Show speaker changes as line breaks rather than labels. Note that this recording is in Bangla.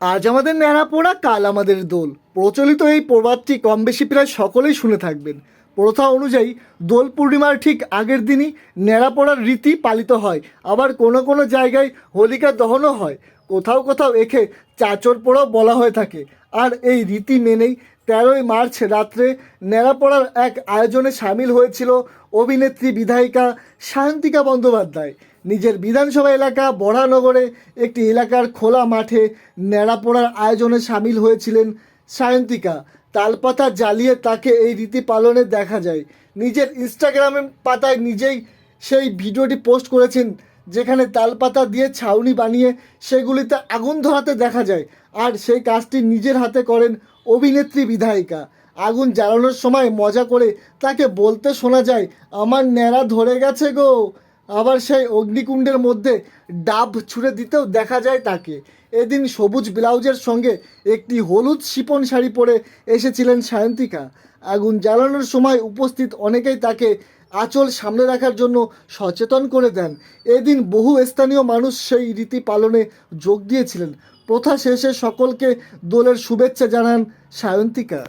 আজ আমাদের ন্যাড়া পোড়া, কাল আমাদের দোল। প্রচলিত এই প্রবাদটি কম বেশি প্রায় সকলেই শুনে থাকবেন। প্রথা অনুযায়ী, দোল পূর্ণিমার ঠিক আগের দিনই ন্যাড়া পোড়ার রীতি পালিত হয়। আবার কোনো কোনো জায়গায় হোলিকা দহনও হয়। কোথাও কোথাও একে চাচর পোড়াও বলা হয়ে থাকে। আর এই রীতি মেনেই তেরোই মার্চ রাত্রে ন্যাড়াপড়ার এক আয়োজনে সামিল হয়েছিল অভিনেত্রী বিধায়িকা শান্তিকা বন্দ্যোপাধ্যায়। নিজের বিধানসভা এলাকা বড়ানগরে একটি এলাকার খোলা মাঠে ন্যাড়াপড়ার আয়োজনে সামিল হয়েছিলেন সায়ন্তিকা। তালপাতা জ্বালিয়ে তাকে এই রীতি পালনে দেখা যায়। নিজের ইনস্টাগ্রামের পাতায় নিজেই সেই ভিডিওটি পোস্ট করেছেন, যেখানে তালপাতা দিয়ে ছাউনি বানিয়ে সেগুলিতে আগুন ধরাতে দেখা যায়। আর সেই কাজটি নিজের হাতে করেন অভিনেত্রী বিধায়িকা। আগুন জ্বালানোর সময় মজা করে তাকে বলতে শোনা যায়, আমার ন্যাড়া ধরে গেছে গো। আবার সেই অগ্নিকুণ্ডের মধ্যে ডাব ছুঁড়ে দিতেও দেখা যায় তাকে। এদিন সবুজ ব্লাউজের সঙ্গে একটি হলুদ শিপন শাড়ি পরে এসেছিলেন সায়ন্তিকা। আগুন জ্বালানোর সময় উপস্থিত অনেকেই তাকে আঁচল সামনে রাখার জন্য সচেতন করে দেন। এদিন বহু স্থানীয় মানুষ সেই রীতি পালনে যোগ দিয়েছিলেন। প্রথা শেষে সকলকে দোলের শুভেচ্ছা জানান সায়ন্তিকা।